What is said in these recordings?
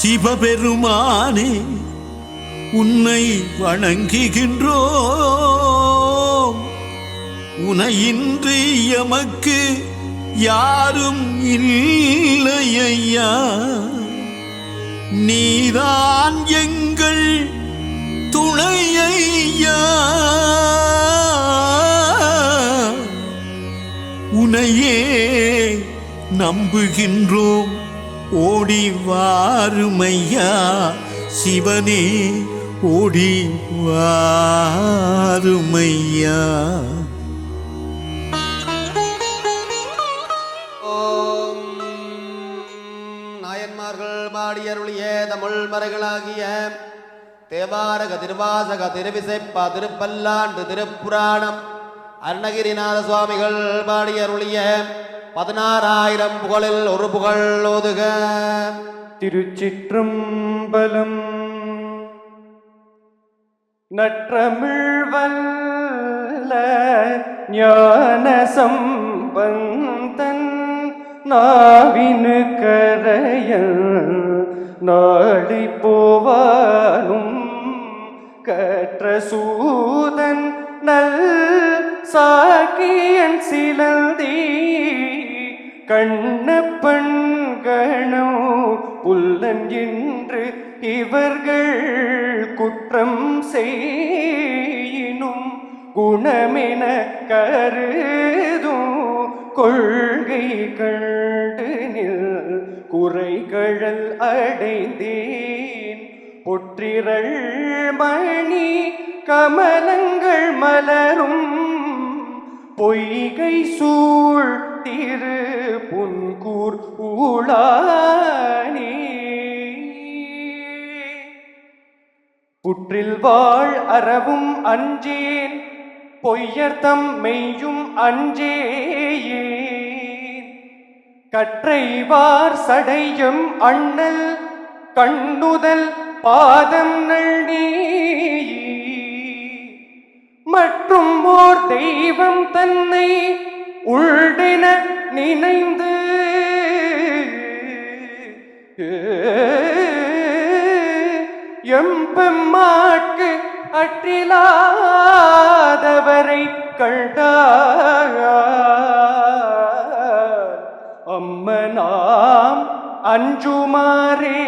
சிவபெருமானே உன்னை வணங்குகின்றோம். உனையின்றி எமக்கு யாரும் இல்லையா நீதான் எங்கள் துணையா உனையே நம்புகின்றோம். ஓடி வாருமையா சிவனே ஓடி வாருமையா நாயன்மார்கள் பாடியருளிய தமிழ் மறைகளாகிய தேவாரக திருவாசக திருவிசைப்பா திருப்பல்லாண்டு திருப்புராணம் அருணகிரிநாத சுவாமிகள் பாடியருளிய பதினாறாயிரம் புகழில் ஒரு புகழ் ஓதுக. திருச்சிற்றம்பலம் நற்றமிழ்வல்ல ஞான சம்பந்தன் நாவினு கரையல் நாளை போவானும் கற்ற சூதன் நல் சாக்கியன் சிலந்தீ கண்ணப்பன் கணோ புல்லன் என்று இவர்கள் குற்றம் செய்யினும் குணமென கருதும் கொள்கை கண்டு நில் குறைகழல் அடைந்தேன். பொற்றிரள் மணி கமலங்கள் மலரும் பொய்கை சூழ் திரு புன்கூர் ஊழானே. புற்றில் வாழ் அறவும் அஞ்சேன் பொய்யர்த்தம் மெய்யும் அஞ்சேயேன். கற்றைவார் சடையும் அண்ணல் கண்ணுதல் பாதம் நள்ளி மற்றும் ஓர் தெய்வம் தன்னை உள்டின நினைந்து. எம்பெம்மாட்கு அற்றிலாதவரை கண்டார். அம்மனாம் அஞ்சுமாரே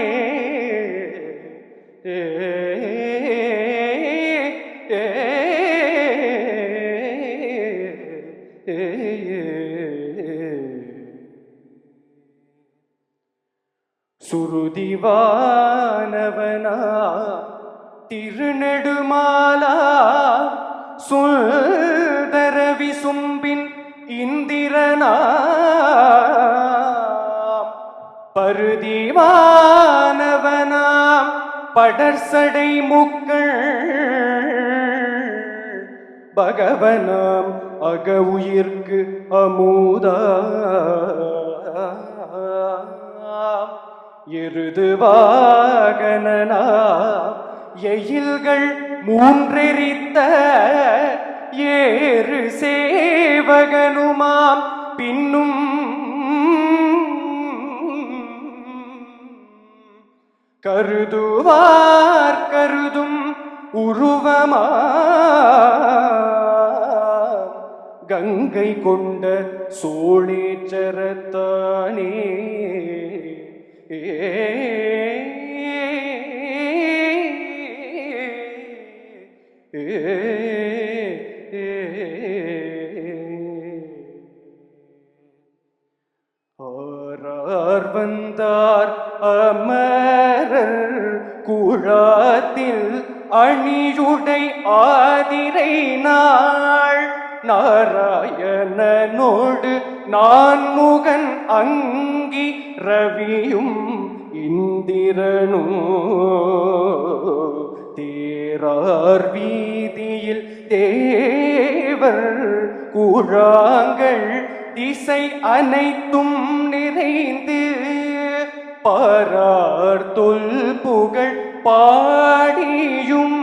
சுருதிவானவனா திருநெடுமாலா சுந்தர சும்பின் இந்திரனா பருதிவானவனாம் படர்சடை முக்கள் பகவனாம் அக உயிர்க்கு அமுதா. எருது வாகனனா எயில்கள் மூன்றெரித்த ஏறு சேவகனுமாம் பின்னும். கருதுவார் கருதும் உருவமா கங்கை கொண்ட சோழேச்சரத்தானே. ஆரார் வந்தார் அமரர் குழாத்தில் அணியுடை ஆதிரை நாள். நாராயணனோடு நான்முகன் அங்கி ரவியும் இந்திரனும். தேரார் வீதியில் தேவர் கூழாங்கள் திசை அனைத்தும் நிறைந்து. பாரார் தொல் புகழ் பாடியும்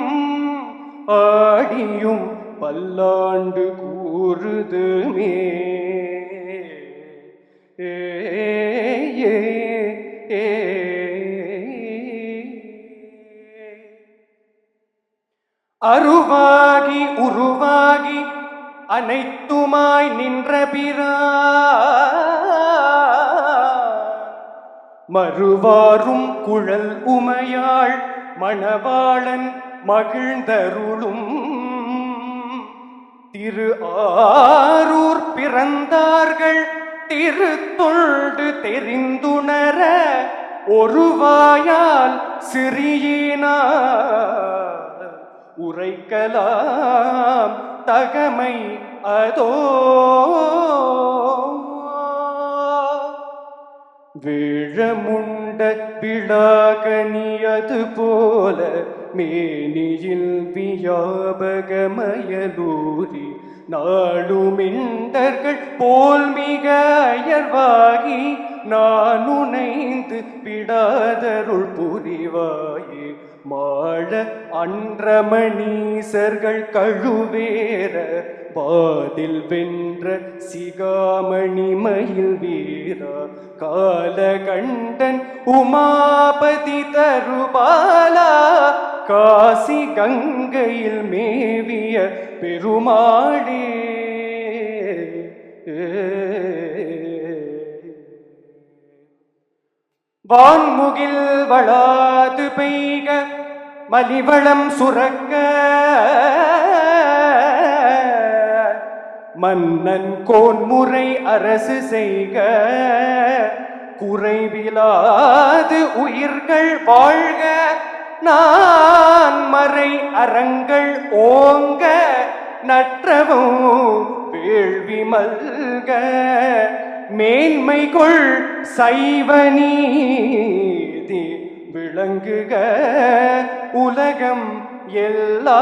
ஆடியும் பல்லாண்டு கூறுதுமே அருவாகி உருவாகி அனைத்துமாய் நின்ற பிறா. மறுவாரும் குழல் உமையாள் மணவாளன் மகிழ்ந்தருளும். திரு ஆரூர் பிறந்தார்கள் திருத்தொண்டு தெரிந்துணர ஒருவாயால் சிறியினா உரைக்கலாம் தகமை அதோ. வேழமுண்ட விழாகனியது போல மேனியில் வியாபகமயலூரி நாளுமிண்டர்கள் போல் மிக அயர்வாகி நான் உனைந்து விடாதருள் புரிவாய். மாழ அன்றமணீசர்கள் கழுவேற பாதில் வென்ற சிகாமணி மயில் வீரா. காலகண்டன் உமாபதி தருபாலா காசி கங்கையில் மேவிய பெருமாளே. வான்முகில் வளாது பெய்க மலிவளம் சுரக்க. மன்னன் கோன்முறை அரசு செய்க. குறைவிலாது உயிர்கள் வாழ்க. நான் மறை அறங்கள் ஓங்க. நற்றவும் வேள்வி மல்க. மேன்மை கொள் சைவ நீதி. விளங்குக உலகம் எல்லாம்.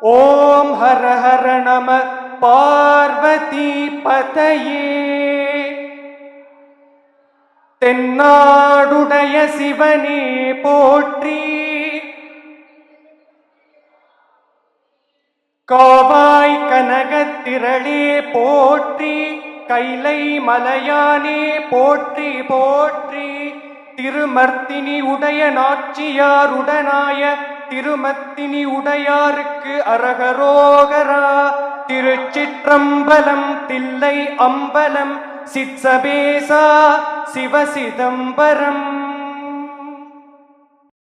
ஓம் ஹர ஹர நம பார்வதி பதையே. தென்னாடுடைய சிவனே போற்றி. காவாய் கனகத்திரளே போற்றி. கைலை மலையானே போற்றி போற்றி. திருமர்த்தினி உடைய நாச்சியாருடனாய திருமத்தினி உடையாருக்கு அரகரோகரா. திருச்சிற்றம்பலம் தில்லை அம்பலம் சித்சபேசா சிவசிதம்பரம்.